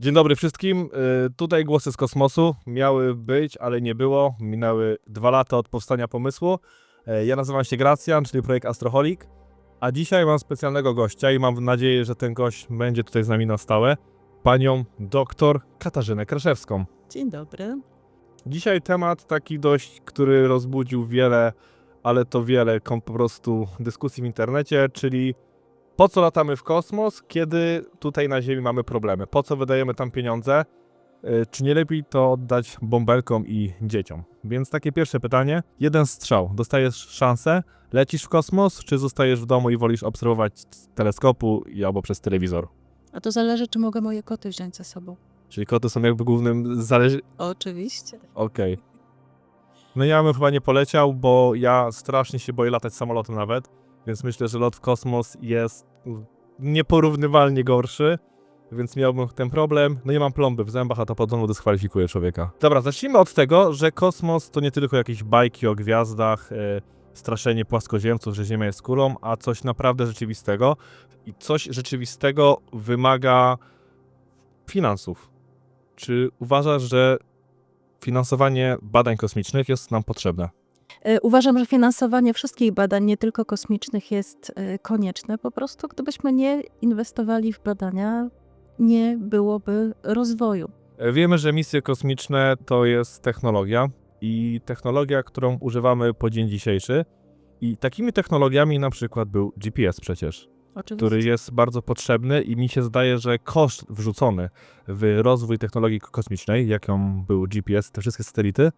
Dzień dobry wszystkim. Y, Tutaj głosy z kosmosu miały być, ale nie było. Minęły dwa lata od powstania pomysłu. E, Ja nazywam się Gracjan, czyli projekt Astroholik. A dzisiaj mam specjalnego gościa i mam nadzieję, że ten gość będzie tutaj z nami na stałe. Panią doktor Katarzynę Kraszewską. Dzień dobry. Dzisiaj temat taki dość, który rozbudził wiele, ale to wiele po prostu dyskusji w internecie, czyli po co latamy w kosmos, kiedy tutaj na Ziemi mamy problemy? Po co wydajemy tam pieniądze? Y, Czy nie lepiej to oddać bąbelkom i dzieciom? Więc takie pierwsze pytanie. Jeden strzał. Dostajesz szansę, lecisz w kosmos, czy zostajesz w domu i wolisz obserwować z teleskopu i albo przez telewizor? A to zależy, czy mogę moje koty wziąć ze sobą. Czyli koty są jakby głównym zależy... Oczywiście. Okej. No ja bym chyba nie poleciał, bo ja strasznie się boję latać samolotem nawet, więc myślę, że lot w kosmos jest nieporównywalnie gorszy, więc miałbym ten problem. No nie mam plomby w zębach, a to podobno dyskwalifikuje człowieka. Dobra, zacznijmy od tego, że kosmos to nie tylko jakieś bajki o gwiazdach, e, straszenie płaskoziemców, że Ziemia jest kulą, a coś naprawdę rzeczywistego. I coś rzeczywistego wymaga finansów. Czy uważasz, że finansowanie badań kosmicznych jest nam potrzebne. E, Uważam, że finansowanie wszystkich badań, nie tylko kosmicznych, jest e, konieczne. Po prostu, gdybyśmy nie inwestowali w badania, nie byłoby rozwoju. E, Wiemy, że misje kosmiczne to jest technologia i technologia, którą używamy po dzień dzisiejszy. I takimi technologiami na przykład był GPS przecież, Oczywiście. który jest bardzo potrzebny i mi się zdaje, że koszt wrzucony w rozwój technologii kosmicznej, jaką był GPS, te wszystkie satelity,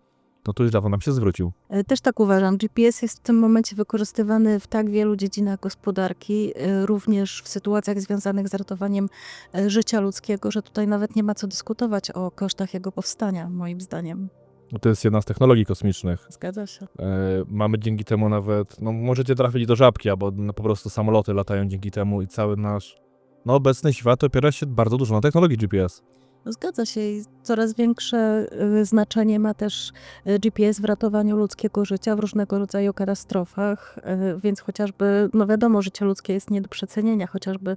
no to już dawno nam się zwrócił. E, Też tak uważam. GPS jest w tym momencie wykorzystywany w tak wielu dziedzinach gospodarki, e, również w sytuacjach związanych z ratowaniem e, życia ludzkiego, że tutaj nawet nie ma co dyskutować o kosztach jego powstania, moim zdaniem. To jest jedna z technologii kosmicznych. Zgadza się. E, mamy dzięki temu nawet, no możecie trafić do żabki, albo no, po prostu samoloty latają dzięki temu i cały nasz, no obecny świat opiera się bardzo dużo na technologii GPS. Zgadza się i coraz większe y, znaczenie ma też y, GPS w ratowaniu ludzkiego życia w różnego rodzaju katastrofach, y, więc chociażby, no wiadomo, życie ludzkie jest nie do przecenienia, chociażby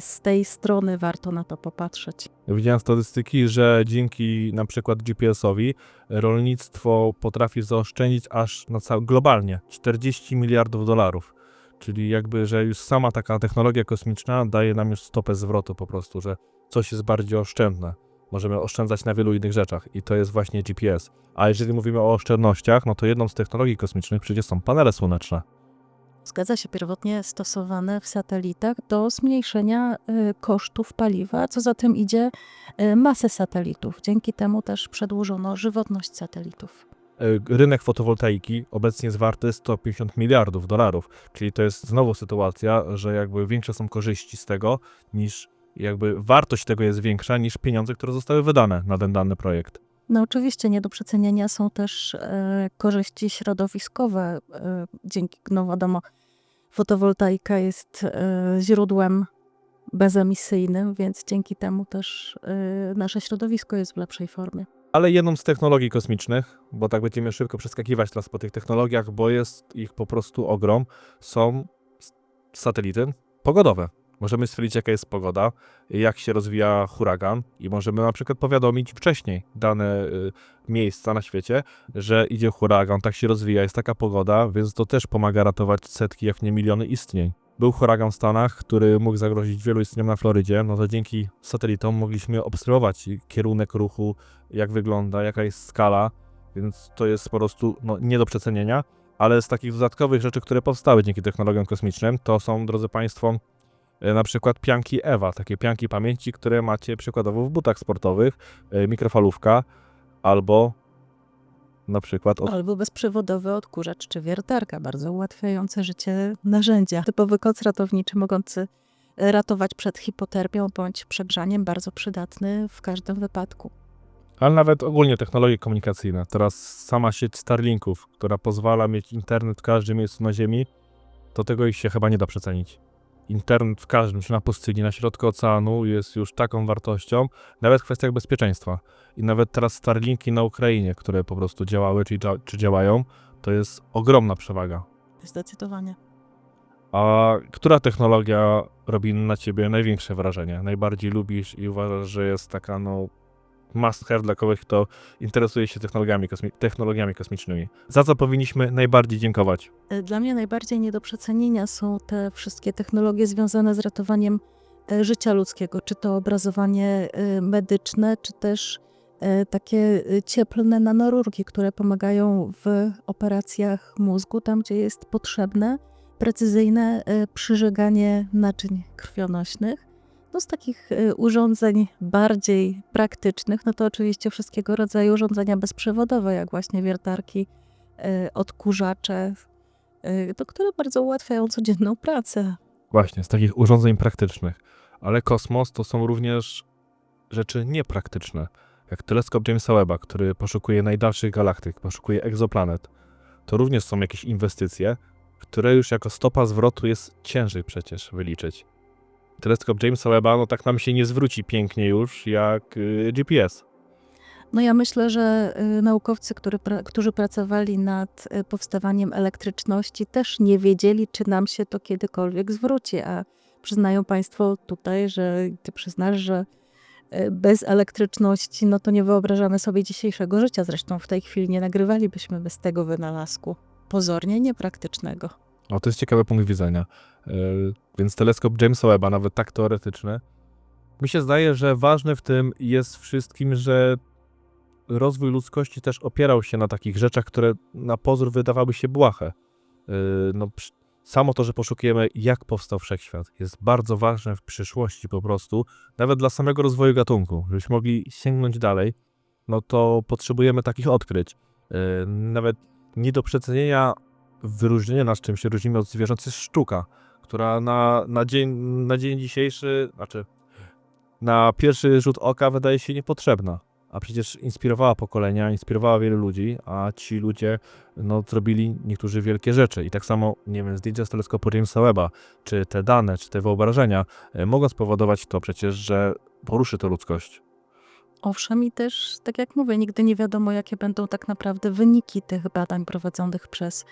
z tej strony warto na to popatrzeć. Widziałem statystyki, że dzięki na przykład GPS-owi rolnictwo potrafi zaoszczędzić aż na cały, globalnie 40 miliardów dolarów. Czyli jakby, że już sama taka technologia kosmiczna daje nam już stopę zwrotu po prostu, że coś jest bardziej oszczędne. Możemy oszczędzać na wielu innych rzeczach i to jest właśnie GPS. A jeżeli mówimy o oszczędnościach, no to jedną z technologii kosmicznych przecież są panele słoneczne. Zgadza się pierwotnie stosowane w satelitach do zmniejszenia y, kosztów paliwa, co za tym idzie y, masę satelitów. Dzięki temu też przedłużono żywotność satelitów. E, rynek fotowoltaiki obecnie jest warty 150 miliardów dolarów, czyli to jest znowu sytuacja, że jakby większe są korzyści z tego niż jakby wartość tego jest większa niż pieniądze, które zostały wydane na ten dany projekt. No oczywiście nie do przecenienia są też e, korzyści środowiskowe. E, dzięki, no wiadomo, fotowoltaika jest e, źródłem bezemisyjnym, więc dzięki temu też e, nasze środowisko jest w lepszej formie. Ale jedną z technologii kosmicznych, bo tak będziemy szybko przeskakiwać teraz po tych technologiach, bo jest ich po prostu ogrom, są satelity pogodowe. Możemy stwierdzić, jaka jest pogoda, jak się rozwija huragan i możemy na przykład powiadomić wcześniej dane y, miejsca na świecie, że idzie huragan, tak się rozwija, jest taka pogoda, więc to też pomaga ratować setki, jak nie miliony istnień. Był huragan w Stanach, który mógł zagrozić wielu istnieniom na Florydzie, no to dzięki satelitom mogliśmy obserwować kierunek ruchu, jak wygląda, jaka jest skala, więc to jest po prostu no, nie do przecenienia. Ale z takich dodatkowych rzeczy, które powstały dzięki technologiom kosmicznym, to są, drodzy Państwo, e, na przykład pianki EVA, takie pianki pamięci, które macie przykładowo w butach sportowych, e, mikrofalówka albo na przykład od Albo bezprzewodowy odkurzacz czy wiertarka, bardzo ułatwiające życie narzędzia. Typowy koc ratowniczy mogący ratować przed hipotermią bądź przegrzaniem, bardzo przydatny w każdym wypadku. Ale nawet ogólnie technologie komunikacyjne. Teraz sama sieć Starlinków, która pozwala mieć internet w każdym miejscu na Ziemi, to tego ich się chyba nie da przecenić. Internet w każdym, czy na pustyni, na środku oceanu jest już taką wartością, nawet w kwestiach bezpieczeństwa. I nawet teraz Starlinki na Ukrainie, które po prostu działały, czy, czy działają, to jest ogromna przewaga. Zdecydowanie. A która technologia robi na ciebie największe wrażenie? Najbardziej lubisz i uważasz, że jest taka, no, must have dla kogoś, kto interesuje się technologiami, kosmi- technologiami kosmicznymi? Za co powinniśmy najbardziej dziękować? E, Dla mnie najbardziej nie do przecenienia są te wszystkie technologie związane z ratowaniem e, życia ludzkiego, czy to obrazowanie e, medyczne, czy też takie cieplne nanorurki, które pomagają w operacjach mózgu, tam gdzie jest potrzebne precyzyjne przyżeganie naczyń krwionośnych. No z takich e, urządzeń bardziej praktycznych, no to oczywiście wszystkiego rodzaju urządzenia bezprzewodowe, jak właśnie wiertarki, e, odkurzacze, y, to które bardzo ułatwiają codzienną pracę. Właśnie, z takich urządzeń praktycznych. Ale kosmos to są również rzeczy niepraktyczne, jak teleskop Jamesa Webba, który poszukuje najdalszych galaktyk, poszukuje egzoplanet. To również są jakieś inwestycje, które już jako stopa zwrotu jest ciężej przecież wyliczyć. Teleskop Jamesa Webba, no tak nam się nie zwróci pięknie już jak y, GPS. No ja myślę, że y, naukowcy, który, którzy pracowali nad y, powstawaniem elektryczności, też nie wiedzieli, czy nam się to kiedykolwiek zwróci. A przyznają Państwo tutaj, że Ty przyznasz, że bez elektryczności, no to nie wyobrażamy sobie dzisiejszego życia. Zresztą w tej chwili nie nagrywalibyśmy bez tego wynalazku. Pozornie niepraktycznego. O, to jest ciekawy punkt widzenia. Yy, więc teleskop Jamesa Webba, nawet tak teoretyczny, mi się zdaje, że ważne w tym jest wszystkim, że rozwój ludzkości też opierał się na takich rzeczach, które na pozór wydawały się błahe. Yy, no, samo to, że poszukujemy, jak powstał wszechświat, jest bardzo ważne w przyszłości po prostu, nawet dla samego rozwoju gatunku. Żebyśmy mogli sięgnąć dalej, no to potrzebujemy takich odkryć. Yy, nawet nie do przecenienia wyróżnienie nas, czym się różnimy od zwierząt, jest sztuka, która na, na, dzień, na dzień dzisiejszy, znaczy na pierwszy rzut oka wydaje się niepotrzebna. A przecież inspirowała pokolenia, inspirowała wielu ludzi, a ci ludzie no, zrobili niektórzy wielkie rzeczy. I tak samo, nie wiem, zdjęcia z teleskopu Jamesa Webba, czy te dane, czy te wyobrażenia e, mogą spowodować to przecież, że poruszy to ludzkość. Owszem, i też, tak jak mówię, nigdy nie wiadomo, jakie będą tak naprawdę wyniki tych badań prowadzonych przez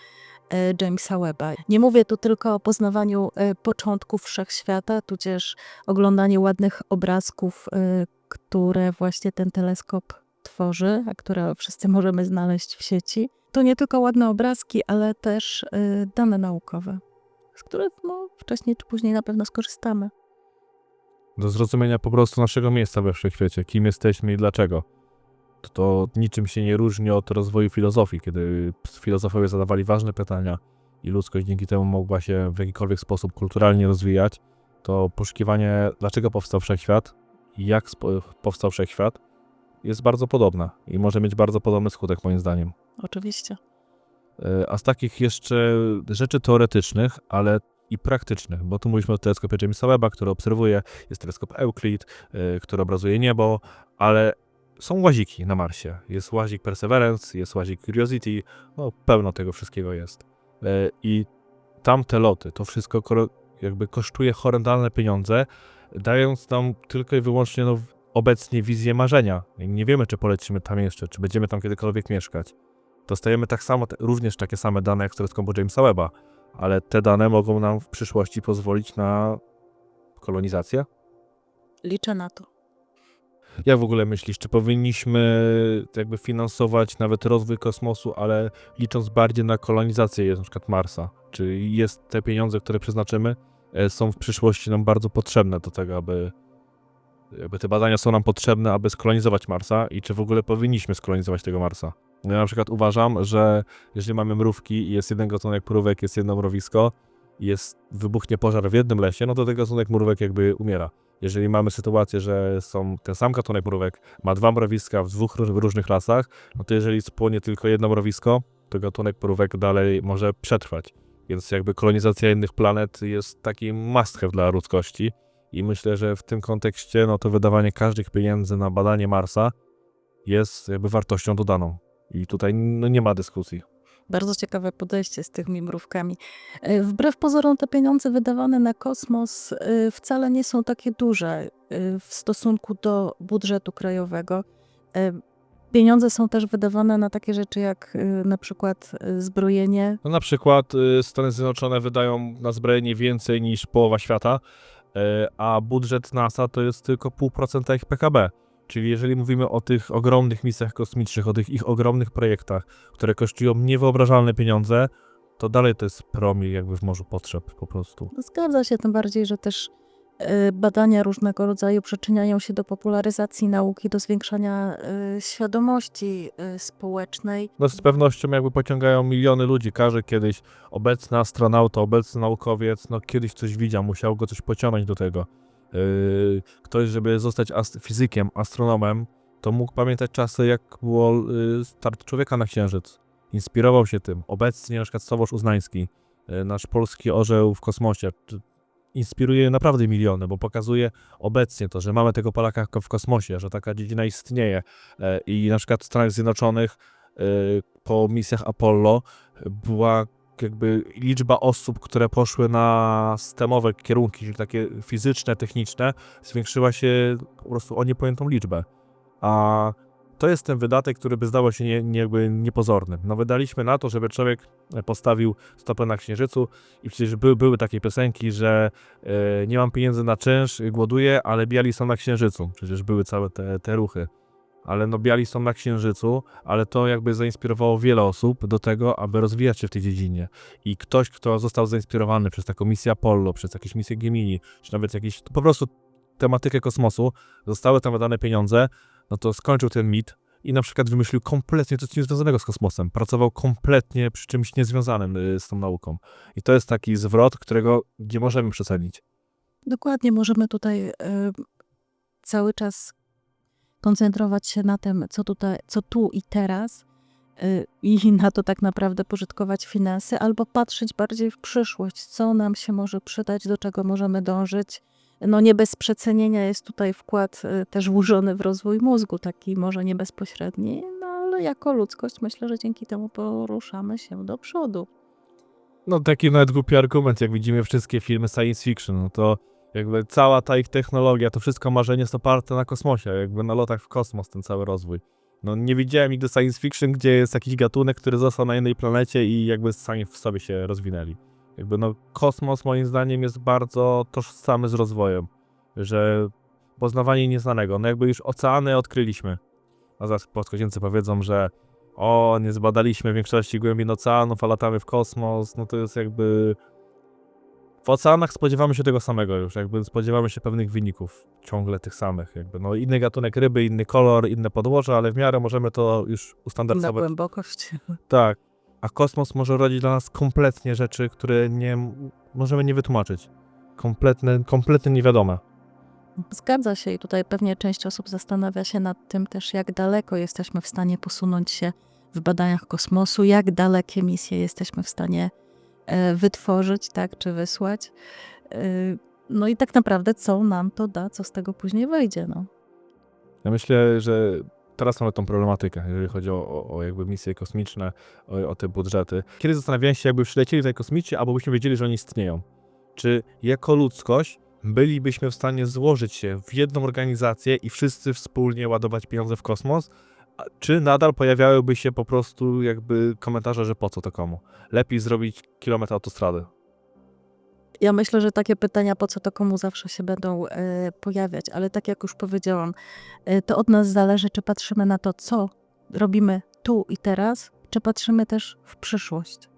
Jamesa Webba. Nie mówię tu tylko o poznawaniu e, początków wszechświata, tudzież oglądaniu ładnych obrazków, e, które właśnie ten teleskop tworzy, a które wszyscy możemy znaleźć w sieci. To nie tylko ładne obrazki, ale też e, dane naukowe, z których no, wcześniej czy później na pewno skorzystamy. do zrozumienia po prostu naszego miejsca we wszechświecie, kim jesteśmy i dlaczego. To, niczym się nie różni od rozwoju filozofii, kiedy filozofowie zadawali ważne pytania i ludzkość dzięki temu mogła się w jakikolwiek sposób kulturalnie rozwijać, to poszukiwanie, dlaczego powstał wszechświat i jak powstał wszechświat, jest bardzo podobne i może mieć bardzo podobny skutek, moim zdaniem. Oczywiście. E, A z takich jeszcze rzeczy teoretycznych, ale i praktycznych, bo tu mówiliśmy o teleskopie Jamesa Webba, który obserwuje, jest teleskop Euclid, e, który obrazuje niebo, ale są łaziki na Marsie. Jest łazik Perseverance, jest łazik Curiosity, no pełno tego wszystkiego jest. E, I tamte loty, to wszystko jakby kosztuje horrendalne pieniądze, dając nam tylko i wyłącznie no, obecnie wizję marzenia. Nie wiemy, czy polecimy tam jeszcze, czy będziemy tam kiedykolwiek mieszkać dostajemy tak samo, również takie same dane jak z teleskopu Jamesa Webba, ale te dane mogą nam w przyszłości pozwolić na kolonizację. Liczę na to. Jak w ogóle myślisz, czy powinniśmy jakby finansować nawet rozwój kosmosu, ale licząc bardziej na kolonizację na przykład Marsa? Czy jest te pieniądze, które przeznaczymy, e, są w przyszłości nam bardzo potrzebne do tego, aby jakby te badania są nam potrzebne, aby skolonizować Marsa i czy w ogóle powinniśmy skolonizować tego Marsa? Ja na przykład uważam, że jeżeli mamy mrówki i jest jeden gatunek mrówek, jest jedno mrowisko, jest, wybuchnie pożar w jednym lesie, no to ten gatunek mrówek jakby umiera. Jeżeli mamy sytuację, że są ten sam gatunek mrówek, ma dwa mrowiska w dwóch róż- różnych lasach, no to jeżeli spłonie tylko jedno mrowisko, to gatunek mrówek dalej może przetrwać. Więc jakby kolonizacja innych planet jest taki must have dla ludzkości. I myślę, że w tym kontekście, no to wydawanie każdych pieniędzy na badanie Marsa jest jakby wartością dodaną. I tutaj no, nie ma dyskusji. Bardzo ciekawe podejście z tymi mrówkami. E, Wbrew pozorom te pieniądze wydawane na kosmos e, wcale nie są takie duże e, w stosunku do budżetu krajowego. Pieniądze są też wydawane na takie rzeczy jak na przykład zbrojenie. No na przykład Stany Zjednoczone wydają na zbrojenie więcej niż połowa świata, a budżet NASA to jest tylko 0,5% ich PKB. Czyli jeżeli mówimy o tych ogromnych misjach kosmicznych, o tych ich ogromnych projektach, które kosztują niewyobrażalne pieniądze, to dalej to jest promil jakby w morzu potrzeb po prostu. No, Zgadza się, tym bardziej, że też y, badania różnego rodzaju przyczyniają się do popularyzacji nauki, do zwiększania y, świadomości y, społecznej. No z pewnością jakby pociągają miliony ludzi. Każdy kiedyś obecny astronauta, obecny naukowiec, no kiedyś coś widział, musiał go coś pociągnąć do tego. Yy, ktoś, żeby zostać ast- fizykiem, astronomem, to mógł pamiętać czasy, jak było yy, start człowieka na Księżyc. Inspirował się tym. Obecnie na przykład Sławosz Uznański, yy, nasz polski orzeł w kosmosie, inspiruje naprawdę miliony, bo pokazuje obecnie to, że mamy tego Polaka w kosmosie, że taka dziedzina istnieje i na przykład w Stanach Zjednoczonych po misjach Apollo była jakby liczba osób, które poszły na stemowe kierunki, czyli takie fizyczne, techniczne, zwiększyła się po prostu o niepojętą liczbę. A to jest ten wydatek, który by zdawał się nie, nie, jakby niepozorny. No wydaliśmy na to, żeby człowiek postawił stopę na księżycu i przecież były, były takie piosenki, że e, nie mam pieniędzy na czynsz, głoduję, ale biali są na księżycu. Przecież były całe te, te ruchy. Ale no biali są na księżycu, ale to jakby zainspirowało wiele osób do tego, aby rozwijać się w tej dziedzinie. I ktoś, kto został zainspirowany przez taką misję Apollo, przez jakieś misje Gemini, czy nawet jakieś po prostu tematykę kosmosu, zostały tam wydane pieniądze, no to skończył ten mit i na przykład wymyślił kompletnie coś niezwiązanego z kosmosem. Pracował kompletnie przy czymś niezwiązanym y, z tą nauką. I to jest taki zwrot, którego nie możemy przecenić. Dokładnie, możemy tutaj y, cały czas koncentrować się na tym, co, tutaj, co tu i teraz y, i na to tak naprawdę pożytkować finanse, albo patrzeć bardziej w przyszłość, co nam się może przydać, do czego możemy dążyć. No nie bez przecenienia jest tutaj wkład y, też włożony w rozwój mózgu, taki może nie bezpośredni, no ale jako ludzkość myślę, że dzięki temu poruszamy się do przodu. No taki nawet głupi argument, jak widzimy wszystkie filmy science fiction, no to jakby cała ta ich technologia, to wszystko marzenie jest oparte na kosmosie, jakby na lotach w kosmos ten cały rozwój. No nie widziałem nigdy science fiction, gdzie jest jakiś gatunek, który został na innej planecie i jakby sami w sobie się rozwinęli. Jakby no kosmos moim zdaniem jest bardzo tożsamy z rozwojem, że poznawanie nieznanego, no jakby już oceany odkryliśmy. A zaraz płaskoziemcy powiedzą, że o, nie zbadaliśmy większości głębin oceanów, a latamy w kosmos, no to jest jakby... W oceanach spodziewamy się tego samego już, jakby spodziewamy się pewnych wyników, ciągle tych samych, jakby no inny gatunek ryby, inny kolor, inne podłoże, ale w miarę możemy to już Na ustandaryzować. głębokość. Tak, a kosmos może rodzić dla nas kompletnie rzeczy, które nie możemy nie wytłumaczyć. Kompletne, kompletnie niewiadome. Zgadza się i tutaj pewnie część osób zastanawia się nad tym też, jak daleko jesteśmy w stanie posunąć się w badaniach kosmosu, jak dalekie misje jesteśmy w stanie wytworzyć, tak, czy wysłać. E, No i tak naprawdę, co nam to da, co z tego później wyjdzie, no. Ja myślę, że teraz mamy tą problematykę, jeżeli chodzi o, o, o jakby misje kosmiczne, o, o te budżety. Kiedy zastanawiałem się, jakby przylecieli tutaj kosmici, albo byśmy wiedzieli, że oni istnieją. Czy jako ludzkość bylibyśmy w stanie złożyć się w jedną organizację i wszyscy wspólnie ładować pieniądze w kosmos? Czy nadal pojawiałyby się po prostu jakby komentarze, że po co to komu? Lepiej zrobić kilometr autostrady. Ja myślę, że takie pytania, po co to komu zawsze się będą e, pojawiać, ale tak jak już powiedziałam, e, to od nas zależy, czy patrzymy na to, co robimy tu i teraz, czy patrzymy też w przyszłość.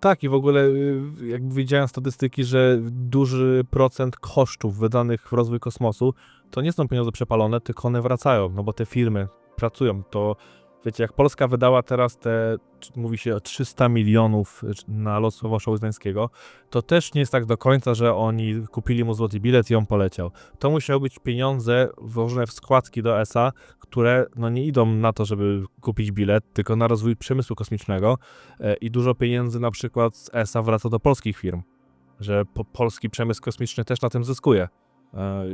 Tak, i w ogóle y, jakby widziałem statystyki, że duży procent kosztów wydanych w rozwój kosmosu to nie są pieniądze przepalone, tylko one wracają, no bo te firmy pracują. To wiecie, jak Polska wydała teraz te, mówi się o 300 milionów y, na lot Sławosza Uznańskiego, to też nie jest tak do końca, że oni kupili mu złoty bilet i on poleciał. To musiały być pieniądze włożone w składki do ESA, które no nie idą na to, żeby kupić bilet, tylko na rozwój przemysłu kosmicznego e, i dużo pieniędzy na przykład z ESA wraca do polskich firm, że po, polski przemysł kosmiczny też na tym zyskuje. E,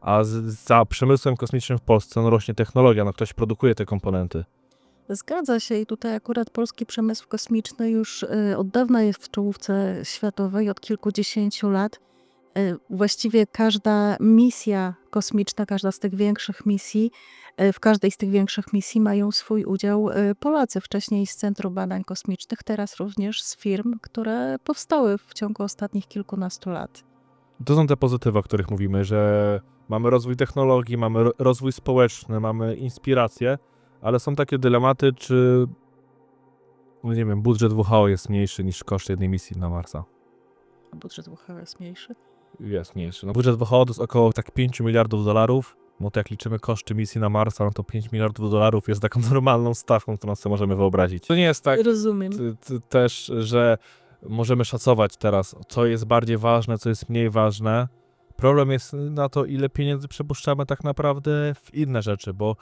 a za przemysłem kosmicznym w Polsce no, rośnie technologia, no ktoś produkuje te komponenty. Zgadza się i tutaj akurat polski przemysł kosmiczny już y, od dawna jest w czołówce światowej, od kilkudziesięciu lat. E, Właściwie każda misja kosmiczna, każda z tych większych misji, e, w każdej z tych większych misji mają swój udział e, Polacy. Wcześniej z Centrum Badań Kosmicznych, teraz również z firm, które powstały w ciągu ostatnich kilkunastu lat. To są te pozytywy, o których mówimy, że mamy rozwój technologii, mamy ro- rozwój społeczny, mamy inspirację, ale są takie dylematy, czy no nie wiem, budżet WHO jest mniejszy niż koszt jednej misji na Marsa. A budżet WHO jest mniejszy? Jest mniejszy. No, budżet WHO to jest około tak 5 miliardów dolarów. No to jak liczymy koszty misji na Marsa, no to 5 miliardów dolarów jest taką normalną stawką, którą sobie możemy wyobrazić. To nie jest tak Rozumiem. też, że możemy szacować teraz, co jest bardziej ważne, co jest mniej ważne. Problem jest na to, ile pieniędzy przepuszczamy tak naprawdę w inne rzeczy, bo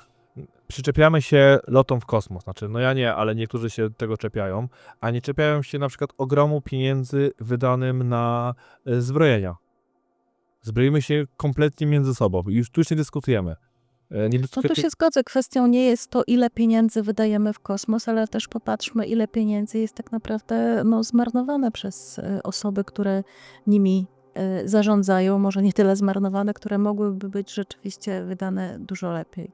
przyczepiamy się lotom w kosmos. Znaczy, no ja nie, ale niektórzy się tego czepiają, a nie czepiają się na przykład ogromu pieniędzy wydanym na e, zbrojenia. Zbrojimy się kompletnie między sobą. Już tu nie dyskutujemy. E, No tu się zgodzę. Kwestią nie jest to, ile pieniędzy wydajemy w kosmos, ale też popatrzmy, ile pieniędzy jest tak naprawdę no, zmarnowane przez e, osoby, które nimi e, zarządzają. Może nie tyle zmarnowane, które mogłyby być rzeczywiście wydane dużo lepiej.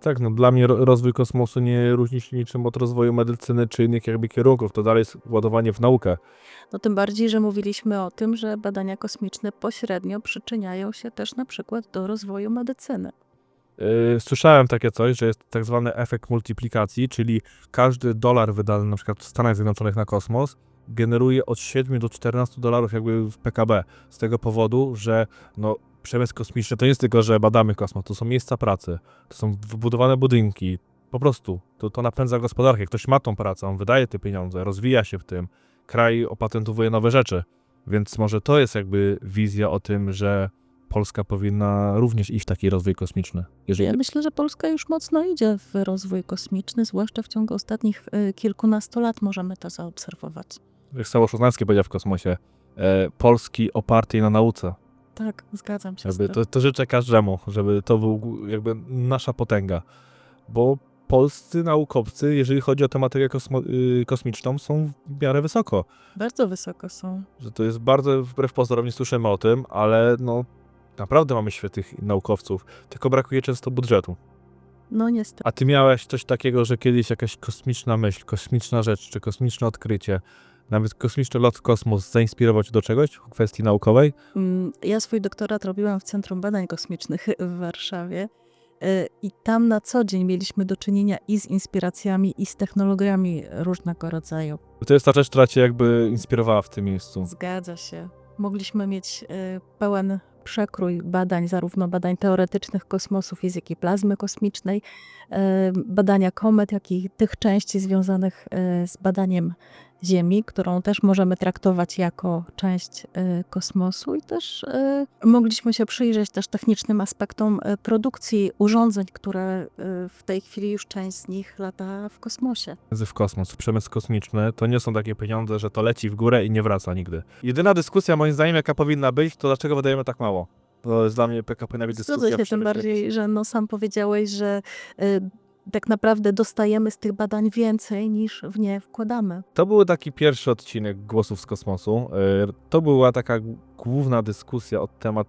Tak, no dla mnie ro- rozwój kosmosu nie różni się niczym od rozwoju medycyny czy innych jakby kierunków. To dalej jest ładowanie w naukę. No tym bardziej, że mówiliśmy o tym, że badania kosmiczne pośrednio przyczyniają się też na przykład do rozwoju medycyny. Yy, słyszałem takie coś, że jest tak zwany efekt multiplikacji, czyli każdy dolar wydany na przykład w Stanach Zjednoczonych na kosmos generuje od 7 do 14 dolarów jakby w PKB. Z tego powodu, że no, przemysł kosmiczny to nie jest tylko, że badamy kosmos, to są miejsca pracy, to są wybudowane budynki. Po prostu to, to napędza gospodarkę. Ktoś ma tą pracę, on wydaje te pieniądze, rozwija się w tym. Kraj opatentowuje nowe rzeczy. Więc może to jest jakby wizja o tym, że Polska powinna również iść w taki rozwój kosmiczny. Jeżeli Ja myślę, że Polska już mocno idzie w rozwój kosmiczny, zwłaszcza w ciągu ostatnich e, kilkunastu lat możemy to zaobserwować. jak Sało Szoznański powiedział w kosmosie, e, Polski opartej na nauce. Tak, zgadzam się z Jakby tym. to, to życzę każdemu, żeby to był jakby nasza potęga. Bo polscy naukowcy, jeżeli chodzi o tematykę kosmo, y, kosmiczną, są w miarę wysoko. Bardzo wysoko są. Że to jest bardzo, wbrew pozorom nie słyszymy o tym, ale no naprawdę mamy świetnych naukowców, tylko brakuje często budżetu. No niestety. A ty miałeś coś takiego, że kiedyś jakaś kosmiczna myśl, kosmiczna rzecz, czy kosmiczne odkrycie, nawet kosmiczny lot w kosmos zainspirował cię do czegoś w kwestii naukowej? Mm, Ja swój doktorat robiłam w Centrum Badań Kosmicznych w Warszawie. e, I tam na co dzień mieliśmy do czynienia i z inspiracjami, i z technologiami różnego rodzaju. To jest ta rzecz, która cię jakby inspirowała w tym miejscu. Zgadza się. Mogliśmy mieć e, pełen przekrój badań, zarówno badań teoretycznych kosmosu, fizyki plazmy kosmicznej, badania komet, jak i tych części związanych e, z badaniem Ziemi, którą też możemy traktować jako część e, kosmosu i też e, mogliśmy się przyjrzeć też technicznym aspektom e, produkcji urządzeń, które w tej chwili już część z nich lata w kosmosie. w kosmos, w przemysł kosmiczny, to nie są takie pieniądze, że to leci w górę i nie wraca nigdy. Jedyna dyskusja, moim zdaniem, jaka powinna być, to dlaczego wydajemy tak mało. To jest dla mnie PKP nawet dyskusja. Zgodzę się, tym bardziej, że no sam powiedziałeś, że y, tak naprawdę dostajemy z tych badań więcej niż w nie wkładamy. To był taki pierwszy odcinek Głosów z kosmosu. Yy, To była taka główna dyskusja od temat,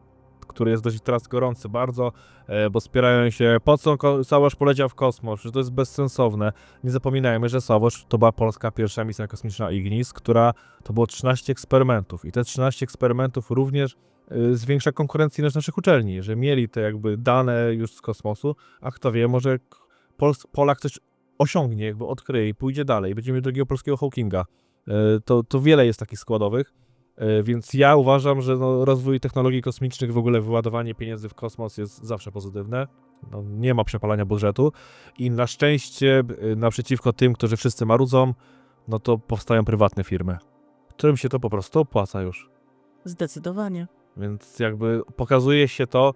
który jest dość teraz gorący bardzo, yy, bo spierają się, po co Sałosz poleciał w kosmos, że to jest bezsensowne. Nie zapominajmy, że Sałosz to była polska pierwsza misja kosmiczna Ignis, która to było 13 eksperymentów i te 13 eksperymentów również yy, zwiększa konkurencyjność naszych uczelni, że mieli te jakby dane już z kosmosu, a kto wie, może Pols- Polak coś osiągnie, jakby odkryje i pójdzie dalej. Będziemy drugiego polskiego Hawkinga. E, To, to wiele jest takich składowych, E, więc ja uważam, że no, rozwój technologii kosmicznych, w ogóle wyładowanie pieniędzy w kosmos jest zawsze pozytywne. No, nie ma przepalania budżetu i na szczęście e, naprzeciwko tym, którzy wszyscy marudzą, no to powstają prywatne firmy, którym się to po prostu opłaca już. Zdecydowanie. Więc jakby pokazuje się to,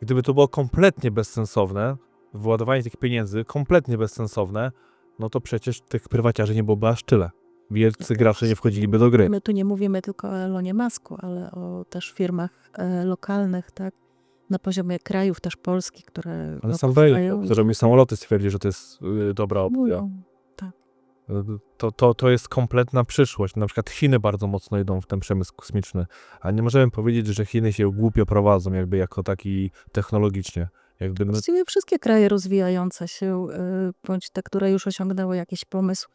gdyby to było kompletnie bezsensowne, wyładowanie tych pieniędzy, kompletnie bezsensowne, no to przecież tych prywaciarzy nie byłoby aż tyle. Wielcy gracze nie wchodziliby do gry. My tu nie mówimy tylko o Elonie Masku, ale o też firmach e, lokalnych, tak? Na poziomie krajów też Polski, które Ale no, sam i który robi samoloty, stwierdzi, że to jest y, dobra opcja. budują. To, to, to jest kompletna przyszłość. Na przykład Chiny bardzo mocno idą w ten przemysł kosmiczny, a nie możemy powiedzieć, że Chiny się głupio prowadzą, jakby jako taki technologicznie. Jakby my, Właściwie wszystkie kraje rozwijające się, y, bądź te, które już osiągnęły jakiś pomysł,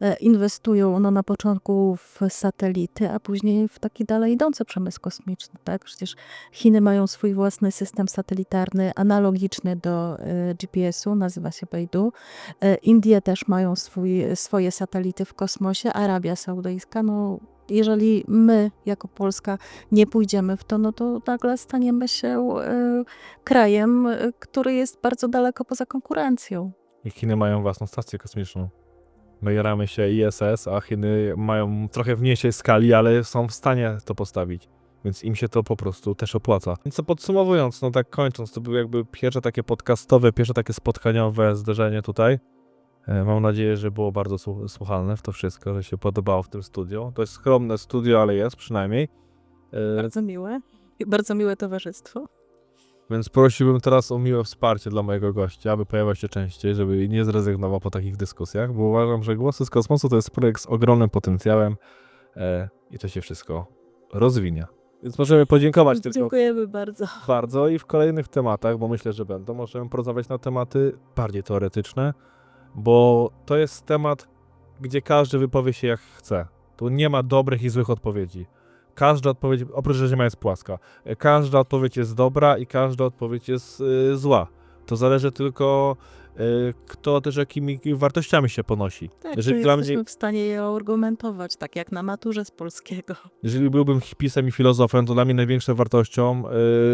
e, inwestują no, na początku w satelity, a później w taki dalej idący przemysł kosmiczny. Tak? Przecież Chiny mają swój własny system satelitarny analogiczny do e, GPS-u, nazywa się Beidou. E, Indie też mają swój, swoje satelity w kosmosie, Arabia Saudyjska. No, jeżeli my, jako Polska, nie pójdziemy w to, no to nagle staniemy się e, krajem, y, który jest bardzo daleko poza konkurencją. i Chiny mają własną stację kosmiczną. My jaramy się ISS, a Chiny mają trochę w mniejszej skali, ale są w stanie to postawić. Więc im się to po prostu też opłaca. Więc co podsumowując, no tak kończąc, to było jakby pierwsze takie podcastowe, pierwsze takie spotkaniowe zderzenie tutaj. E, Mam nadzieję, że było bardzo słu- słuchalne w to wszystko, że się podobało w tym studio. To jest skromne studio, ale jest przynajmniej. E, Bardzo miłe. Bardzo miłe towarzystwo. Więc prosiłbym teraz o miłe wsparcie dla mojego gościa, aby pojawiał się częściej, żeby nie zrezygnował po takich dyskusjach, bo uważam, że Głosy z Kosmosu to jest projekt z ogromnym potencjałem e, i to się wszystko rozwinie. Więc możemy podziękować tylko Dziękujemy bardzo. bardzo i w kolejnych tematach, bo myślę, że będą, możemy porozmawiać na tematy bardziej teoretyczne, bo to jest temat, gdzie każdy wypowie się jak chce. Tu nie ma dobrych i złych odpowiedzi. Każda odpowiedź, oprócz, że Ziemia jest płaska, e, każda odpowiedź jest dobra i każda odpowiedź jest y, zła. To zależy tylko, kto też jakimi wartościami się ponosi. Tak, Jeżeli że dla jesteśmy mnie- w stanie je argumentować, tak jak na maturze z polskiego. Jeżeli byłbym hipisem i filozofem, to dla mnie największą wartością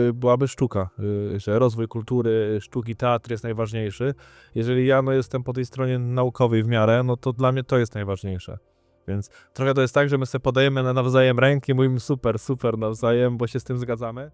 y, byłaby sztuka, y, że rozwój kultury, sztuki, teatr jest najważniejszy. Jeżeli ja no, jestem po tej stronie naukowej w miarę, no to dla mnie to jest najważniejsze. Więc trochę to jest tak, że my sobie podajemy na nawzajem ręki, mówimy super, super nawzajem, bo się z tym zgadzamy.